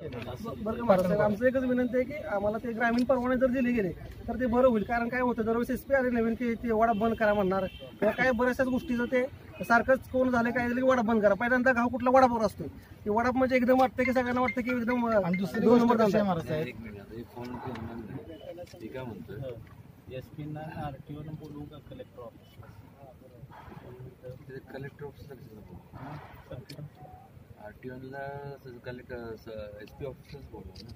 बरं का महाराज आमचं एकच विनंती आहे की आम्हाला ते ग्रामीण परवाने जर दिले गेले तर ते बरं होईल. कारण काय होतं दरवेळेस एस पी आले नवीन की ते वडा बंद करा म्हणणार. किंवा काय बऱ्याचशाच गोष्टीचं ते सारखंच कोण झालं काय झालं की वडा बंद करा. पहिल्यांदा घाव कुठला वडापावर असतो ते वडाप म्हणजे एकदम वाटतं की सगळ्यांना वाटतं की एकदम आणि दुसरी दोन नंबर हे. एस का कलेक्टर ऑफिस कलेक्टर ऑफिसला आर टी ओला कलेक्टर एस पी ऑफिसलाच बोलवा ना.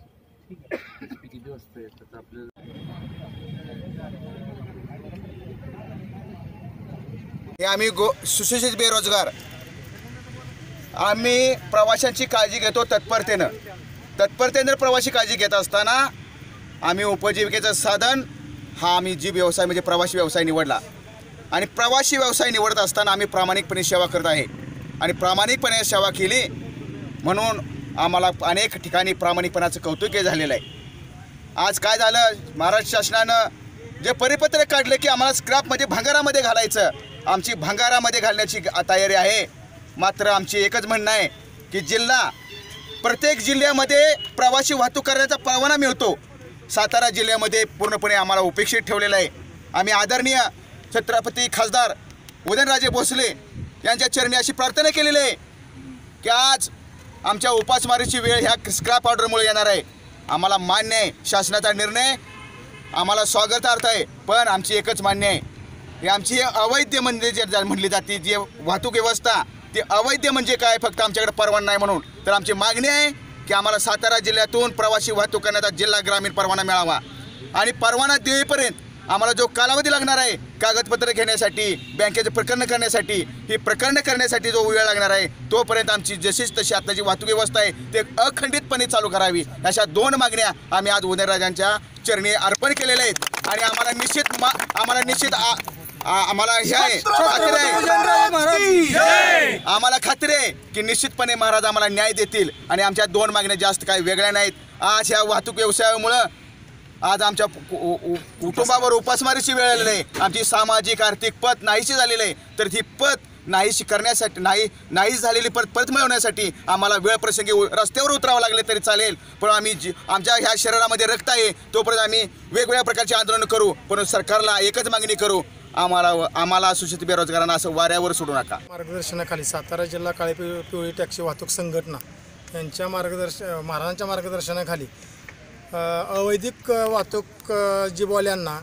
एस पी किती वाजता येतात तर आपलं? हे आम्ही गो सुशिक्षित बेरोजगार. आम्ही प्रवाशांची काळजी घेतो तत्परतेनं. तत्परतेनं प्रवासी काळजी घेत असताना आम्ही उपजीविकेचं साधन हा आम्ही जी व्यवसाय म्हणजे प्रवासी व्यवसाय निवडला. आणि प्रवासी व्यवसाय निवडत असताना आम्ही प्रामाणिकपणे सेवा करत आहे. आणि प्रामाणिकपणे सेवा केली म्हणून आम्हाला अनेक ठिकाणी प्रामाणिकपणाचं कौतुक झालेलं आहे. आज काय झालं? महाराष्ट्र शासनानं जे परिपत्रक काढलं की आम्हाला स्क्रॅपमध्ये भंगारामध्ये घालायचं. आमची भंगारामध्ये घालण्याची तयारी आहे. मात्र आमची एकच म्हणणं आहे की जिल्हा प्रत्येक जिल्ह्यामध्ये प्रवासी वाहतूक करण्याचा परवाना मिळतो. सातारा जिल्ह्यामध्ये पूर्णपणे आम्हाला उपेक्षित ठेवलेलं आहे. आम्ही आदरणीय छत्रपती खासदार उदयनराजे भोसले यांच्या चरणी अशी प्रार्थना केलेली आहे की आज आमच्या उपासमारीची वेळ ह्या स्क्रॅप ऑर्डरमुळे येणार आहे. आम्हाला मान्य आहे शासनाचा निर्णय आम्हाला स्वागतार्थ आहे पण आमची एकच मान्य आहे. हे आमची अवैध म्हणजे जे म्हटली जाते जी वाहतूक व्यवस्था ती अवैध म्हणजे काय? फक्त आमच्याकडे परवाना नाही म्हणून. तर आमची मागणी आहे की आम्हाला सातारा जिल्ह्यातून प्रवासी वाहतूक करण्याचा जिल्हा ग्रामीण परवाना मिळावा. आणि परवाना देईपर्यंत आम्हाला जो कालावधी लागणार आहे कागदपत्र घेण्यासाठी बँकेचे प्रकरण करण्यासाठी ही प्रकरणं करण्यासाठी जो वेळ लागणार आहे तोपर्यंत आमची जशीच तशी आताची वाहतूक व्यवस्था आहे ते अखंडितपणे चालू करावी. अशा दोन मागण्या आम्ही आज उदयनराजांच्या चरणी अर्पण केलेल्या आहेत. आणि आम्हाला निश्चित मा- आम्हाला निश्चित आम्हाला हे आहे. खात्री आहे. आम्हाला खात्री आहे की निश्चितपणे महाराज आम्हाला न्याय देतील. आणि आमच्या दोन मागण्या जास्त काही वेगळ्या नाहीत. आज ह्या वाहतूक व्यवसायामुळं आज आमच्या कुटुंबावर उपासमारीची वेळ आलेली आहे. आमची सामाजिक आर्थिक पत नाहीशी झालेली आहे. तर ती पत नाहीशी करण्यासाठी नाही नाही झालेली परत परत मिळवण्यासाठी आम्हाला वेळ प्रसंगी उ- रस्त्यावर उतरावं लागले तरी चालेल. पण आम्ही जी आमच्या ह्या शरीरामध्ये रक्त आहे तोपर्यंत आम्ही वेगवेगळ्या प्रकारचे आंदोलन करू. पण सरकारला एकच मागणी करू. आम्हाला आम्हाला सुशिक्षित बेरोजगारांना असं वाऱ्यावर सोडू नका. मार्गदर्शनाखाली सातारा जिल्हा काळे पिवळी टॅक्सी वाहतूक संघटना यांच्या मार्गदर्श महाराजांच्या मार्गदर्शनाखाली अवैधिक वाहतूक जीबवाल्यांना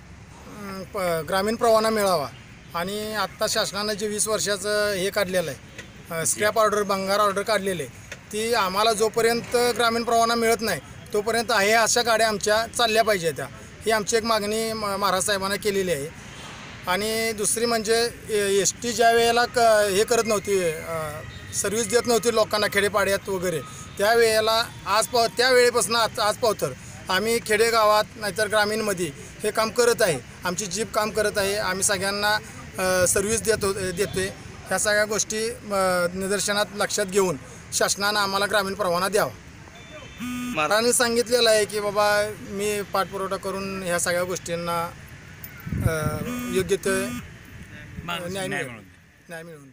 प- ग्रामीण परवाना मिळावा. आणि आत्ता शासनानं जे वीस वर्षाचं हे काढलेलं आहे स्क्रॅप ऑर्डर भंगार ऑर्डर काढलेले ती आम्हाला जोपर्यंत ग्रामीण परवाना मिळत नाही तोपर्यंत हे अशा गाड्या आमच्या चालल्या पाहिजे त्या. ही आमची एक मागणी म- महाराज साहेबांना केलेली आहे. आणि दुसरी म्हणजे एस टी ज्या वेळेला क हे करत नव्हती सर्व्हिस देत नव्हती लोकांना खेडेपाड्यात वगैरे त्यावेळेला आज पाव त्या वेळेपासून आज आज पावतर आम्ही खेडेगावात नाहीतर ग्रामीणमध्ये हे काम करत आहे. आमची जीप काम करत आहे. आम्ही सगळ्यांना सर्व्हिस देतो देतोय. ह्या सगळ्या गोष्टी निदर्शनात लक्षात घेऊन शासनानं आम्हाला ग्रामीण परवाना द्यावा. महाराजांनी सांगितलेलं आहे की बाबा मी पाठपुरवठा करून ह्या सगळ्या गोष्टींना योग्य ते न्याय मिळवून न्याय मिळवून.